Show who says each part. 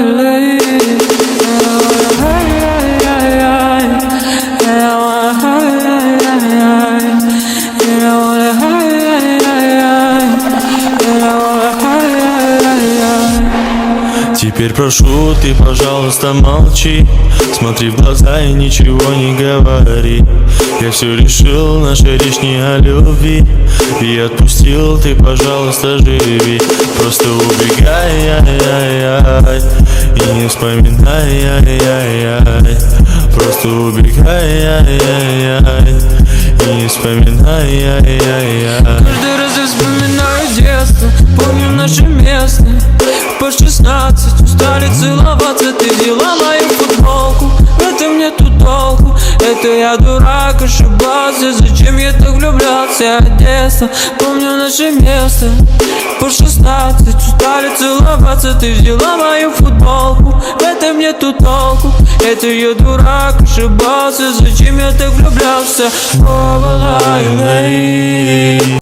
Speaker 1: love. Прошу, ты, пожалуйста, молчи. Смотри в глаза и ничего не говори. Я все решил, наша речь не о любви. И отпустил, ты, пожалуйста, живи. Просто убегай, ай, ай, ай, И не вспоминай, ай, ай, ай. Просто убегай, ай, ай, ай, И не вспоминай, ай, ай, ай.
Speaker 2: Каждый раз я вспоминаю детство Помню наше место 16 устали целоваться Ты взяла мою футболку. В этом нету толку. Это я дурак, ошибался. Зачем я так влюблялся? От детства Помню наше место. По 16 устали целоваться Ты взяла мою футболку. В этом нету толку. Это я дурак, ошибался. Зачем я так влюблялся?
Speaker 1: Ай.